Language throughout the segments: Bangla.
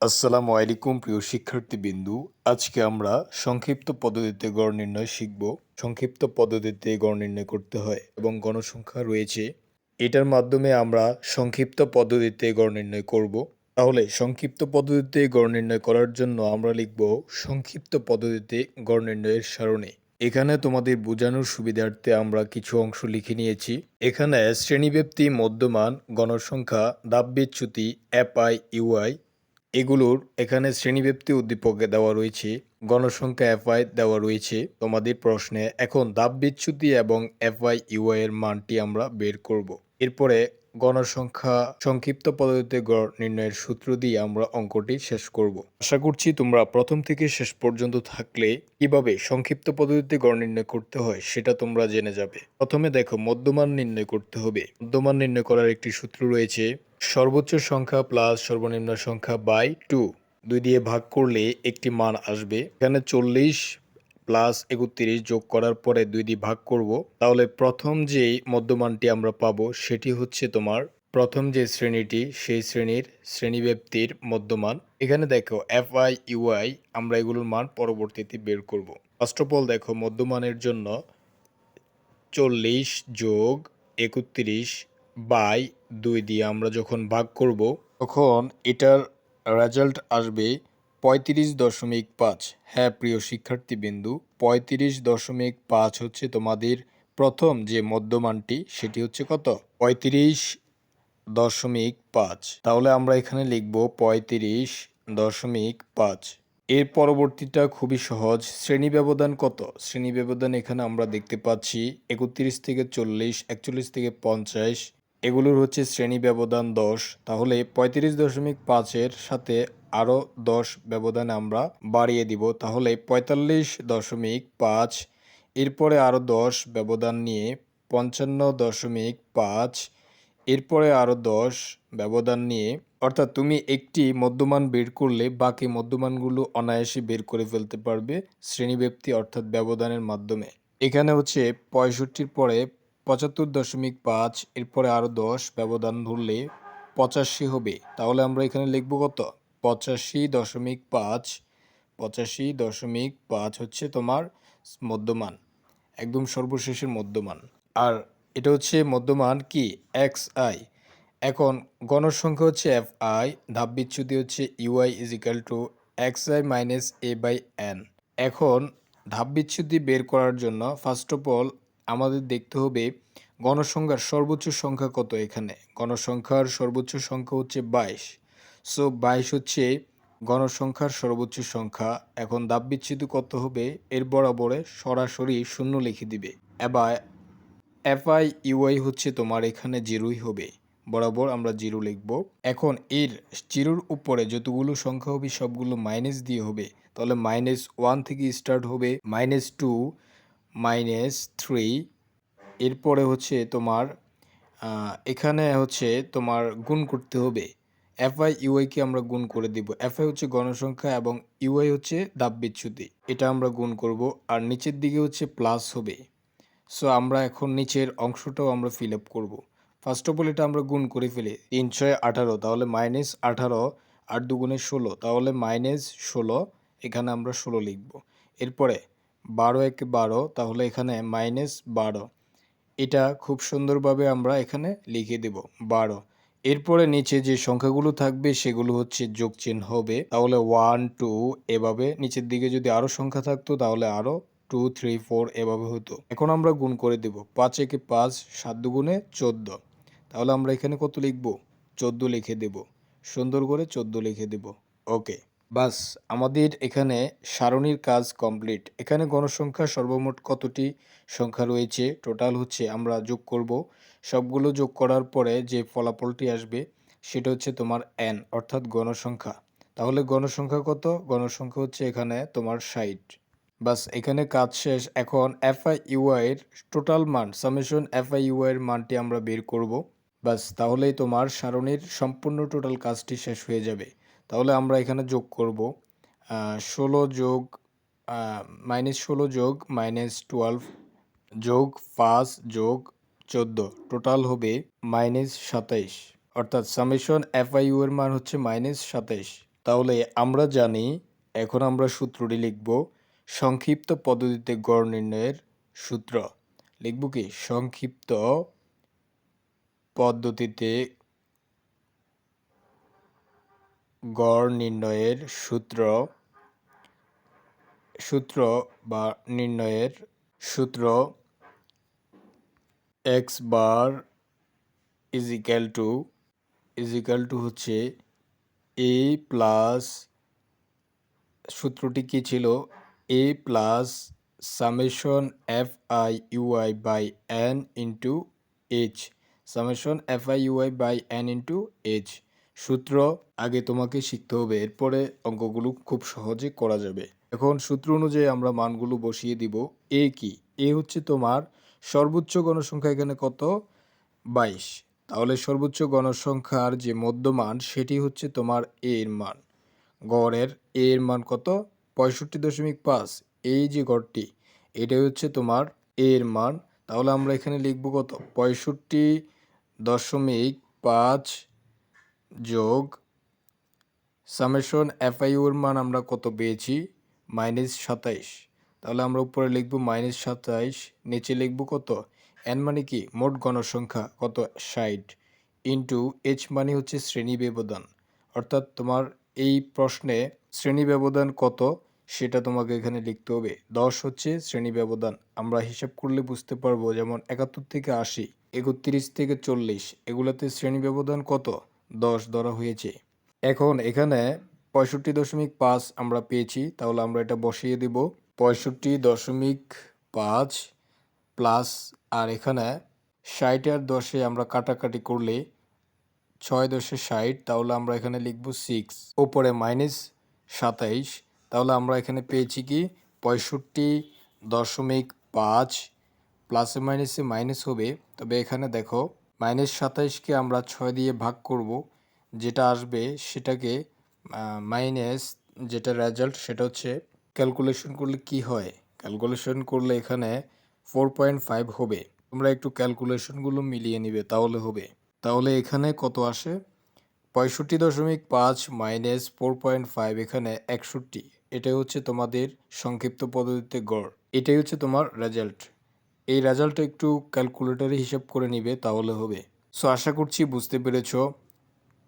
আসসালামু আলাইকুম, প্রিয় শিক্ষার্থীবৃন্দু। আজকে আমরা সংক্ষিপ্ত পদ্ধতিতে গড় নির্ণয় শিখব। সংক্ষিপ্ত পদ্ধতিতে গড় নির্ণয় করতে হয় এবং গণসংখ্যা রয়েছে। এটার মাধ্যমে আমরা সংক্ষিপ্ত পদ্ধতিতে গড় নির্ণয় করব। তাহলে সংক্ষিপ্ত পদ্ধতিতে গড় নির্ণয় করার জন্য আমরা লিখব সংক্ষিপ্ত পদ্ধতিতে গড় নির্ণয়ের সারণী। এখানে তোমাদের বোঝানোর সুবিধার্থে আমরা কিছু অংশ লিখে নিয়েছি। এখানে শ্রেণীব্যাপ্তি, মধ্যমান, গণসংখ্যা দাববিচ্যুতি এপআই ইউআই এগুলোর এখানে শ্রেণীব্যাপ্তি উদ্দীপকে দেওয়া রয়েছে, গণসংখ্যা এফআই দেওয়া রয়েছে। তোমাদের প্রশ্নে এখন দাব বিচ্যুতি এবং এফআই ইউআই এর মানটি আমরা বের করব। এরপরে গণসংখ্যা সংক্ষিপ্ত পদ্ধতিতে গড় নির্ণয়ের সূত্র দিয়ে আমরা অঙ্কটি শেষ করব। আশা করছি তোমরা প্রথম থেকে শেষ পর্যন্ত থাকলে কীভাবে সংক্ষিপ্ত পদ্ধতিতে গড় নির্ণয় করতে হয় সেটা তোমরা জেনে যাবে। প্রথমে দেখো মধ্যমান নির্ণয় করতে হবে। মধ্যমান নির্ণয় করার একটি সূত্র রয়েছে সর্বোচ্চ সংখ্যা প্লাস সর্বনিম্ন সংখ্যা বাই টু। দুই দিয়ে ভাগ করলে একটি মান আসবে। এখানে চল্লিশ প্লাস একত্রিশ যোগ করার পরে দুই দিয়ে ভাগ করব। তাহলে প্রথম যে মধ্যমানটি আমরা পাবো, সেটি হচ্ছে তোমার প্রথম যে শ্রেণীটি, সেই শ্রেণির শ্রেণীব্যাপ্তির মধ্যমান। এখানে দেখো এফ আই ইউআই আমরা এগুলোর মান পরবর্তীতে বের করব। ফার্স্ট অফ অল দেখো, মধ্যমানের জন্য চল্লিশ যোগ একত্রিশ বাই দুই দিয়ে আমরা যখন ভাগ করব, তখন এটার রেজাল্ট আসবে পঁয়ত্রিশ দশমিক পাঁচ। হ্যাঁ প্রিয় শিক্ষার্থীবিন্দু, পঁয়ত্রিশ দশমিক পাঁচ হচ্ছে তোমাদের প্রথম যে মধ্যমানটি, সেটি হচ্ছে কত? পঁয়ত্রিশ দশমিক পাঁচ। তাহলে আমরা এখানে লিখব পঁয়ত্রিশ দশমিক পাঁচ। এর পরবর্তীটা খুবই সহজ। শ্রেণি ব্যবধান কত? শ্রেণি ব্যবধান এখানে আমরা দেখতে পাচ্ছি একত্রিশ থেকে চল্লিশ, একচল্লিশ থেকে পঞ্চাশ এগুলোর হচ্ছে শ্রেণি ব্যবধান দশ। তাহলে পঁয়ত্রিশ দশমিক পাঁচের সাথে আরও দশ ব্যবধান আমরা বাড়িয়ে দিব। তাহলে পঁয়তাল্লিশ দশমিক পাঁচ, এরপরে আরও দশ ব্যবধান নিয়ে পঞ্চান্ন দশমিক পাঁচ, এরপরে আরও দশ ব্যবধান নিয়ে, অর্থাৎ তুমি একটি মধ্যমান বের করলে বাকি মধ্যমানগুলো অনায়াসে বের করে ফেলতে পারবে শ্রেণীব্যাপ্তি অর্থাৎ ব্যবধানের মাধ্যমে। এখানে হচ্ছে পঁয়ষট্টির পরে পঁচাত্তর দশমিক পাঁচ, এরপরে আরও দশ, ব্যবধান ধরলে পঁচাশি হবে। তাহলে আমরা এখানে লিখব কত? পঁচাশি দশমিক পাঁচ, পঁচাশি দশমিক পাঁচ হচ্ছে তোমার মধ্যমান, একদম সর্বশেষের মধ্যমান। আর এটা হচ্ছে মধ্যমান কি? X I. এখন গণসংখ্যা হচ্ছে এফ আই, ধাপ বিচ্যুতি হচ্ছে UI is equal to X I minus A by N এখন ধাপ বিচ্যুতি বের করার জন্য ফার্স্ট অফ অল আমাদের দেখতে হবে গণসংখ্যার সর্বোচ্চ সংখ্যা কত এখানে? গণসংখ্যার সর্বোচ্চ সংখ্যা হচ্ছে বাইশ। সো বাইশ হচ্ছে গণসংখ্যার সর্বোচ্চ সংখ্যা। এখন দাব বিচ্ছিন্ন কত হবে, এর বরাবরে সরাসরি শূন্য লিখে দিবে। এবার এফআই ইউআই হচ্ছে তোমার এখানে জিরোই হবে। বরাবর আমরা জিরো লিখব। এখন এর জিরোর উপরে যতগুলো সংখ্যা হবে সবগুলো মাইনাস দিয়ে হবে। তাহলে মাইনাস ওয়ান থেকে স্টার্ট হবে মাইনাস টু মাইনাস থ্রি এরপরে হচ্ছে তোমার এখানে হচ্ছে তোমার গুণ করতে হবে। এফআই ইউআইকে আমরা গুণ করে দিব। এফআই হচ্ছে গণসংখ্যা এবং ইউআই হচ্ছে দাব বিচ্যুতি। এটা আমরা গুণ করব আর নিচের দিকে হচ্ছে প্লাস হবে। সো আমরা এখন নিচের অংশটাও আমরা ফিল আপ করব। ফার্স্ট অফ অল এটা আমরা গুণ করে ফেলি। তিন, ছয়, আঠারো, তাহলে মাইনাস আঠারো আট দুগুণে ষোলো, তাহলে মাইনাস ষোলো, এখানে আমরা ষোলো লিখব। এরপরে বারো একে বারো, তাহলে এখানে মাইনাস বারো। এটা খুব সুন্দরভাবে আমরা এখানে লিখে দেব, বারো। এরপরে নিচে যে সংখ্যাগুলো থাকবে, সেগুলো হচ্ছে যোগ চিহ্ন হবে। তাহলে ওয়ান টু এভাবে নিচের দিকে যদি আরও সংখ্যা থাকতো, তাহলে আরও টু থ্রি ফোর এভাবে হতো। এখন আমরা গুণ করে দেব, পাঁচ একে পাঁচ, সাত দুগুণে চোদ্দ। তাহলে আমরা এখানে কত লিখব? চোদ্দ লিখে দেব। সুন্দর করে চোদ্দ লিখে দেব। ওকে বাস, আমাদের এখানে সারণীর কাজ কমপ্লিট এখানে গণসংখ্যা সর্বমোট কতটি সংখ্যা রয়েছে? টোটাল হচ্ছে আমরা যোগ করব। সবগুলো যোগ করার পরে যে ফলাফলটি আসবে, সেটা হচ্ছে তোমার এন অর্থাৎ গণসংখ্যা। তাহলে গণসংখ্যা কত? গণসংখ্যা হচ্ছে এখানে তোমার ষাট। বাস, এখানে কাজ শেষ। এখন এফআই ইউআইয়ের টোটাল মান সামেশন এফআই ইউআইয়ের মানটি আমরা বের করব। বাস, তাহলেই তোমার সারণীর সম্পূর্ণ টোটাল কাজটি শেষ হয়ে যাবে। তাহলে আমরা এখানে যোগ করব ষোলো যোগ মাইনাস ষোলো যোগ মাইনাস টুয়েলভ যোগ পাঁচ যোগ চোদ্দ। টোটাল হবে মাইনাস সাতাইশ। অর্থাৎ সামেশন এফআইউ এর মান হচ্ছে মাইনাস সাতাইশ। তাহলে আমরা জানি, এখন আমরা সূত্রটি লিখব, সংক্ষিপ্ত পদ্ধতিতে গড় নির্ণয়ের সূত্র। লিখব কি? সংক্ষিপ্ত পদ্ধতিতে গড় নির্ণয়ের সূত্র সূত্র বা নির্ণয়ের সূত্র X bar is equal to is equal to হচ্ছে এ প্লাস, সূত্রটি কী ছিল? A plus summation F I UI by N into H, summation F I UI by N into H. সূত্র আগে তোমাকে শিখতে হবে, এরপরে অঙ্কগুলো খুব সহজে করা যাবে। এখন সূত্র অনুযায়ী আমরা মানগুলো বসিয়ে দিব। এ কি? এ হচ্ছে তোমার সর্বোচ্চ গণসংখ্যা এখানে কত? বাইশ। তাহলে সর্বোচ্চ গণসংখ্যার যে মধ্যমান, সেটি হচ্ছে তোমার এ এর মান। গড়ের এ এর মান কত? পঁয়ষট্টি দশমিক পাঁচ। এই যে গড়টি, এটাই হচ্ছে তোমার এ এর মান। তাহলে আমরা এখানে লিখব কত? পঁয়ষট্টি দশমিক পাঁচ যোগ সামেশন এফআইউর মান আমরা কত পেয়েছি? মাইনাস সাতাইশ। তাহলে আমরা উপরে লিখব মাইনাস সাতাইশ, নিচে লিখব কত? এন মানে কি? মোট গণসংখ্যা কত? ষাট। ইন্টু এইচ মানে হচ্ছে শ্রেণি ব্যবধান। অর্থাৎ তোমার এই প্রশ্নে শ্রেণি ব্যবধান কত? সেটা তোমাকে এখানে লিখতে হবে। দশ হচ্ছে শ্রেণি ব্যবধান। আমরা হিসাব করলে বুঝতে পারব, যেমন একাত্তর থেকে আশি, একত্রিশ থেকে চল্লিশ, এগুলোতে শ্রেণি ব্যবধান কত? দশ ধরা হয়েছে। এখন এখানে পঁয়ষট্টি দশমিক পাঁচ আমরা পেয়েছি, তাহলে আমরা এটা বসিয়ে দিব। পঁয়ষট্টি দশমিক পাঁচ প্লাস, আর এখানে ষাট আর দশে আমরা কাটাকাটি করলে ছয় দশে ষাট, তাহলে আমরা এখানে লিখব সিক্স ওপরে মাইনাস সাতাইশ, তাহলে আমরা এখানে পেয়েছি কি? পঁয়ষট্টি দশমিক পাঁচ প্লাসে মাইনাসে মাইনাস হবে। তবে এখানে দেখো মাইনাস সাতাইশকে আমরা ছয় দিয়ে ভাগ করব, যেটা আসবে সেটাকে মাইনাস যেটা রেজাল্ট সেটা হচ্ছে ক্যালকুলেশন করলে কি হয়? ক্যালকুলেশন করলে এখানে ফোর পয়েন্ট ফাইভ হবে। তোমরা একটু ক্যালকুলেশনগুলো মিলিয়ে নিবে, তাহলে হবে। তাহলে এখানে কত আসে? পঁয়ষট্টি দশমিক পাঁচ মাইনাস ফোর পয়েন্ট ফাইভ এখানে একষট্টি। এটাই হচ্ছে তোমাদের সংক্ষিপ্ত পদ্ধতিতে গড়। এটাই হচ্ছে তোমার রেজাল্ট এই রেজাল্ট একটু ক্যালকুলেটারে হিসাব করে নিবে, তাহলে হবে। সো আশা করছি বুঝতে পেরেছ।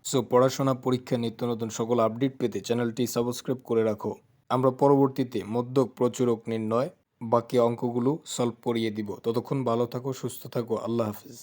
সো পড়াশোনা, পরীক্ষা, নিত্য নতুন সকল আপডেট পেতে চ্যানেলটি সাবস্ক্রাইব করে রাখো। আমরা পরবর্তীতে মধ্যক, প্রচুরক, নির্ণয়, বাকি অঙ্কগুলো সলভ করিয়ে দিব। ততক্ষণ ভালো থাকো, সুস্থ থাকো, আল্লাহ হাফিজ।